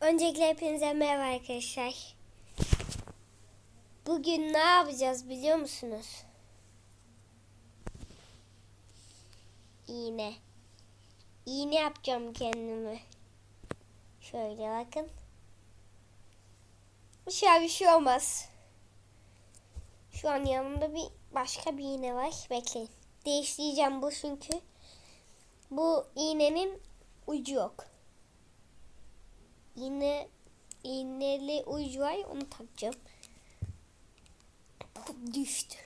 Öncelikle hepinize merhaba arkadaşlar. Bugün ne yapacağız biliyor musunuz? İğne. İğne yapacağım kendime. Şöyle bakın. Bir şey bir şey olmaz. Şu an yanımda bir başka bir iğne var. Bekleyin. Değiştireceğim bu çünkü. Bu iğnenin ucu yok. İğne iğneli ucu var onu takacağım. Düştü.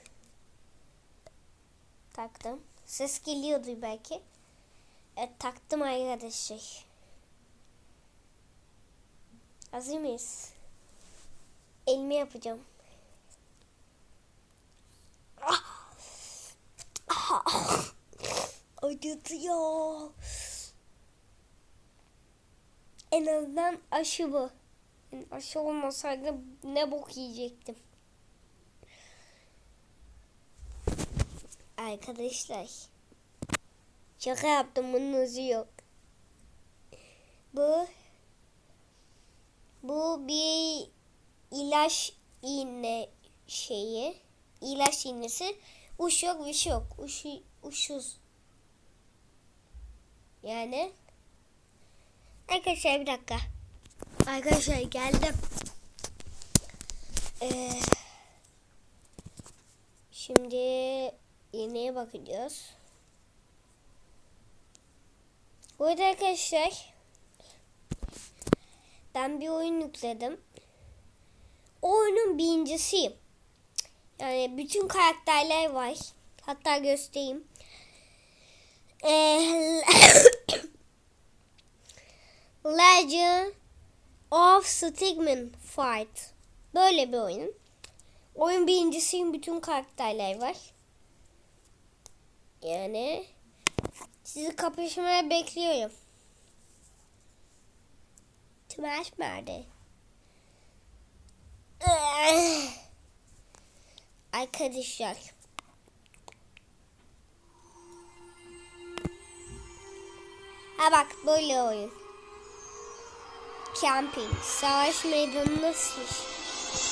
Taktım. Ses geliyordu belki. Evet taktım arkadaşlar. Hazır mıyız? Elimi yapacağım. En azından aşı bu. Yani aşı olmasaydı ne bok yiyecektim. Arkadaşlar. Şaka yaptım bunun hızı yok. Bu bu bir ilaç iğne şeyi. İlaç iğnesi. Uç yok bir şey yok. Uç, uçsuz. Yani Arkadaşlar bir dakika. Arkadaşlar geldim. Ee, şimdi iğneye bakacağız. Bu arada arkadaşlar ben bir oyun yükledim. O oyunun birincisiyim. Yani bütün karakterler var. Hatta göstereyim. Ee, Legend of Stigman Fight. Böyle bir oyun. Oyun birincisiyim. Bütün karakterler var. Yani sizi kapışmaya bekliyorum. Smash nerede? Arkadaşlar. Ha bak böyle oyun. Camping. Savaş meydanını seç.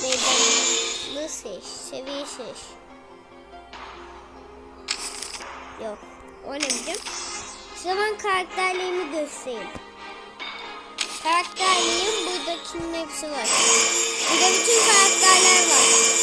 Meydanını seç. Seviye seç. Yok. O ne bileyim. Zaman karakterlerimi göstereyim. Karakterlerim buradakinin hepsi var. Burada bütün karakterler var.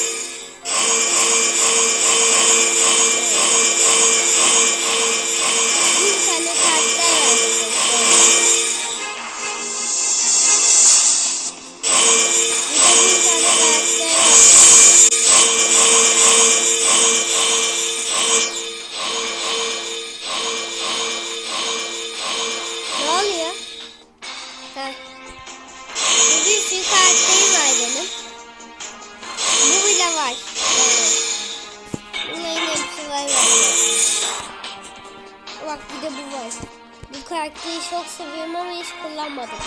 Karakteri çok seviyorum ama hiç kullanmadım.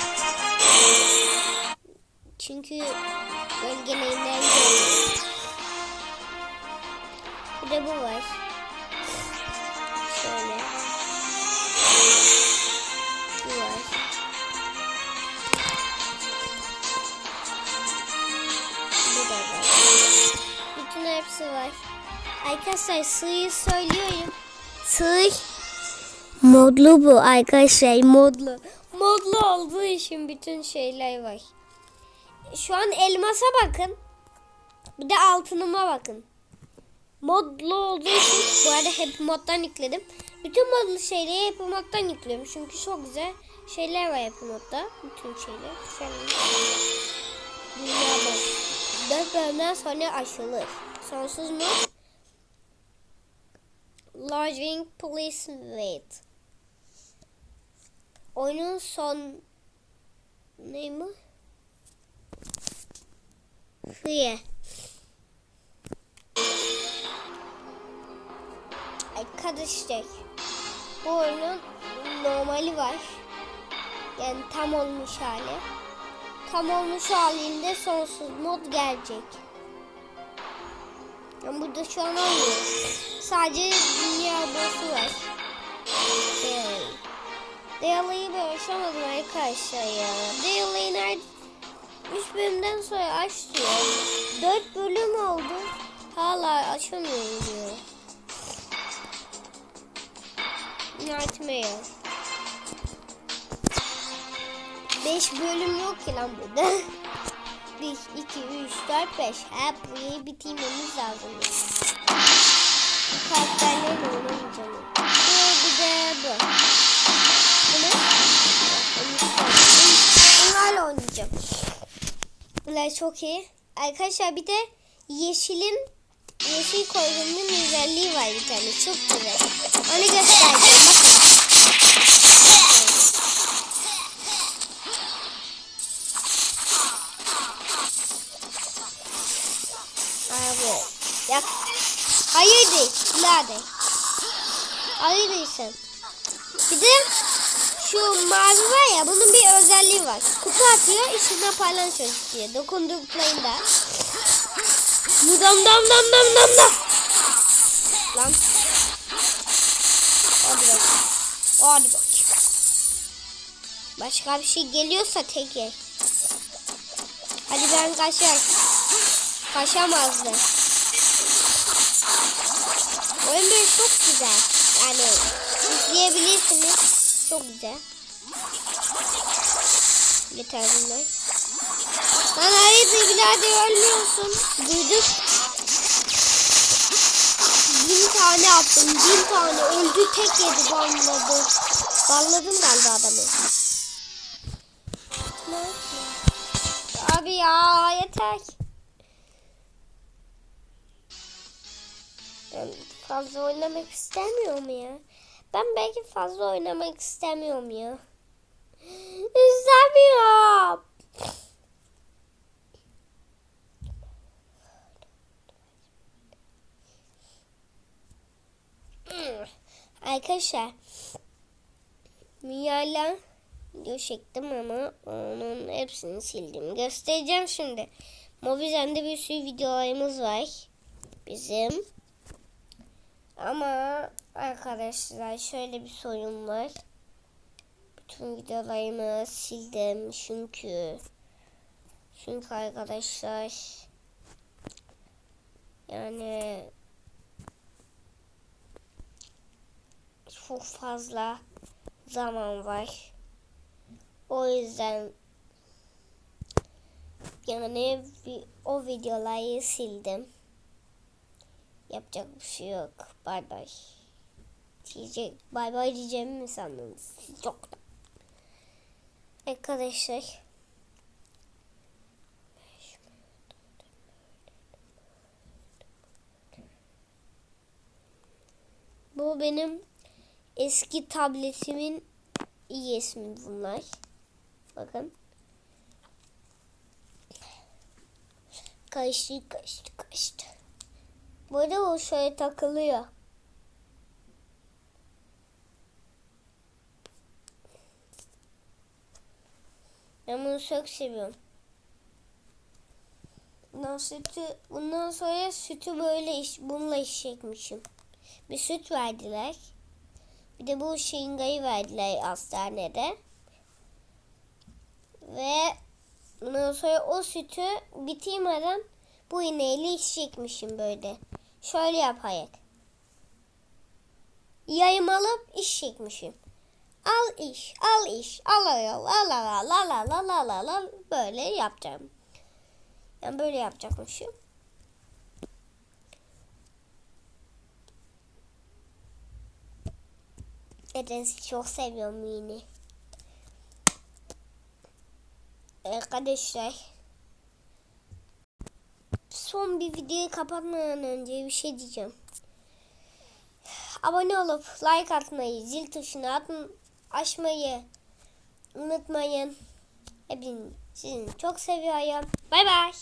Çünkü bölgelerinden geliyor. Bir de bu var. Şöyle. Bu var. Bu da var. Bütün hepsi var. Arkadaşlar sığıyı söylüyorum. Sığ. Modlu bu arkadaşlar modlu. Modlu olduğu için bütün şeyler var. Şu an elmasa bakın. Bir de altınıma bakın. Modlu olduğu için bu arada hep moddan yükledim. Bütün modlu şeyleri hep moddan yüklüyorum. Çünkü çok güzel şeyler var hep modda. Bütün şeyler. Dünya boş. Dört bölümden sonra açılır. Sonsuz mod. Large Wing Police Wait. Oyunun son... Ne mi? Free. Arkadaşlar bu oyunun normali var. Yani tam olmuş hali. Tam olmuş halinde sonsuz mod gelecek. Yani burada şu an olmuyor. Sadece dünya boss'u var. Şey, Dayalıyı ben aşamadım arkadaşlar ya. Dayalıyı nerede? 3 bölümden sonra aç diyor. 4 bölüm oldu. Hala açamıyorum diyor. Nightmare. 5 bölüm yok ki lan burada. 1, 2, 3, 4, 5. Ha burayı bitirmemiz lazım. Bunlar çok iyi. Arkadaşlar bir de yeşilin yeşil koyduğumun özelliği var bir tane. Çok güzel. Onu göstereceğim. Bakın. Abi. Yak. Hayır değil. Birader. Hayır değilsin. Bir de mavi var ya bunun bir özelliği var. Kutu atıyor içinde parlan diye. Dokunduklarında. Dam dam dam dam dam dam. Lan. Hadi bak. Hadi bak. Başka bir şey geliyorsa tek yer. Hadi ben kaçar. Kaçamazdı. Oyun böyle çok güzel. Yani izleyebilirsiniz. Çok güzel. Yeter bunlar. Lan hayırdır birader ölmüyorsun. Duyduk. Bin tane attım. Bin tane. Öldü tek yedi banladı. Banladım galiba adamı. Abi ya yeter. Ben fazla oynamak istemiyorum ya. Ben belki fazla oynamak istemiyorum ya. İstemiyorum. Hmm. Arkadaşlar Mia'yla video çektim ama onun hepsini sildim. Göstereceğim şimdi. Mobizen'de bir sürü videolarımız var. Bizim. Ama arkadaşlar şöyle bir sorun var. Bütün videolarımı sildim çünkü çünkü arkadaşlar yani çok fazla zaman var. O yüzden yani o videoları sildim. Yapacak bir şey yok. Bay bay. Diyecek. Bay bay diyeceğimi mi sandınız? Yok. Arkadaşlar. Bu benim eski tabletimin iyi ismi bunlar. Bakın. Kaçtı kaçtı kaçtı. Burada o şöyle takılıyor. Ben bunu çok seviyorum. Bundan sütü, bundan sonra sütü böyle iş, bununla içecekmişim. Bir süt verdiler. Bir de bu şingayı verdiler hastanede. Ve bundan sonra o sütü bitirmeden bu iğneyle içecekmişim böyle. Şöyle yapayım. Yayım alıp içecekmişim. Al iş, al iş, al al al al al al al al al al böyle yapacağım. Yani böyle yapacakmışım. Nedense çok seviyorum yine. Arkadaşlar. Son bir videoyu kapatmadan önce bir şey diyeceğim. Abone olup like atmayı, zil tuşuna atın, açmayı unutmayın. Hepinizi çok seviyorum. Bay bay.